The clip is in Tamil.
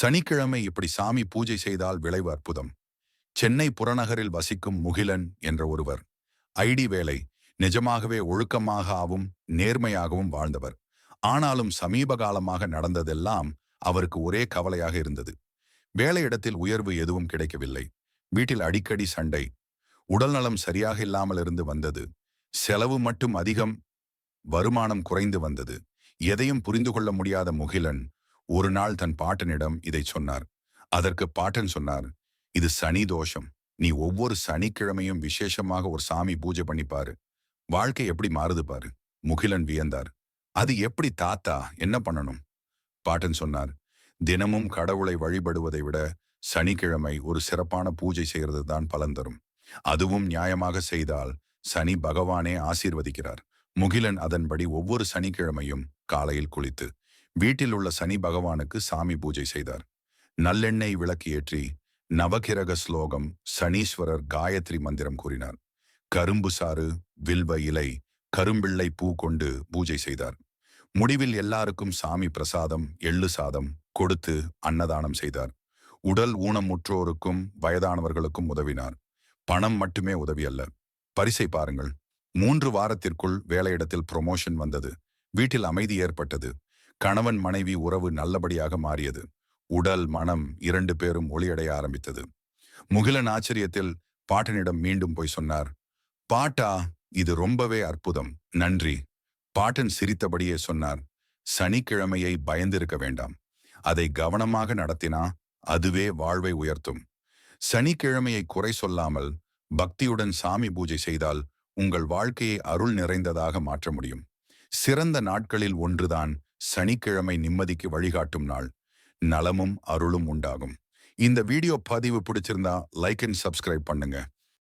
சனிக்கிழமை இப்படி சாமி பூஜை செய்தால் விளைவு அற்புதம். சென்னை புறநகரில் வசிக்கும் முகிலன் என்ற ஒருவர். ஐடி வேலை நிஜமாகவே ஒழுக்கமாகவும் நேர்மையாகவும் வாழ்ந்தவர். ஆனாலும் சமீப காலமாக நடந்ததெல்லாம் அவருக்கு ஒரே கவலையாக இருந்தது. வேலையிடத்தில் உயர்வு எதுவும் கிடைக்கவில்லை. வீட்டில் அடிக்கடி சண்டை. உடல்நலம் சரியாக இல்லாமல் இருந்து வந்தது. செலவு மட்டும் அதிகம் வருமானம் குறைந்து வந்தது. எதையும் புரிந்து கொள்ள முடியாத முகிலன் ஒரு நாள் தன் பாட்டனிடம் இதை சொன்னார். அதற்கு பாட்டன் சொன்னார் இது சனி தோஷம். நீ ஒவ்வொரு சனிக்கிழமையும் விசேஷமாக ஒரு சாமி பூஜை பண்ணிப்பாரு. வாழ்க்கை எப்படி மாறுது பாரு. முகிலன் வியந்தார் அது எப்படி தாத்தா? என்ன பண்ணணும்? பாட்டன் சொன்னார் தினமும் கடவுளை வழிபடுவதை விட சனிக்கிழமை ஒரு சிறப்பான பூஜை செய்கிறது தான் பலன் தரும். அதுவும் நியாயமாக செய்தால் சனி பகவானே ஆசீர்வதிக்கிறார். முகிலன் அதன்படி ஒவ்வொரு சனிக்கிழமையும் காலையில் குளித்து வீட்டில் உள்ள சனி பகவானுக்கு சாமி பூஜை செய்தார். நல்லெண்ணெய் விளக்கு ஏற்றி நவகிரக ஸ்லோகம் சனீஸ்வரர் காயத்ரி மந்திரம் கூறினார். கரும்பு சாறு வில்வ இலை கரும்பிள்ளை பூ கொண்டு பூஜை செய்தார். முடிவில் எல்லாருக்கும் சாமி பிரசாதம் எள்ளு சாதம் கொடுத்து அன்னதானம் செய்தார். உடல் ஊனமுற்றோருக்கும் வயதானவர்களுக்கும் உதவினார். பணம் மட்டுமே உதவி அல்ல. பரிசை பாருங்கள். மூன்று வாரத்திற்குள் வேலையிடத்தில் ப்ரொமோஷன் வந்தது. வீட்டில் அமைதி ஏற்பட்டது. கணவன் மனைவி உறவு நல்லபடியாக மாறியது. உடல் மனம் இரண்டு பேரும் ஒளியடைய ஆரம்பித்தது. முகிலன் ஆச்சரியத்தில் பாட்டனிடம் மீண்டும் போய் சொன்னார் பாட்டா இது ரொம்பவே அற்புதம். நன்றி. பாட்டன் சிரித்தபடியே சொன்னார் சனிக்கிழமையை பயந்திருக்க வேண்டாம். அதை கவனமாக நடத்தினா அதுவே வாழ்வை உயர்த்தும். சனிக்கிழமையை குறை சொல்லாமல் பக்தியுடன் சாமி பூஜை செய்தால் உங்கள் வாழ்க்கையை அருள் நிறைந்ததாக மாற்ற முடியும். சிறந்த நாட்களில் ஒன்றுதான் சனிக்கிழமை நிம்மதிக்கு வழிகாட்டும் நாள். நலமும் அருளும் உண்டாகும். இந்த வீடியோ பதிவு பிடிச்சிருந்தா லைக் அண்ட் சப்ஸ்கிரைப் பண்ணுங்க.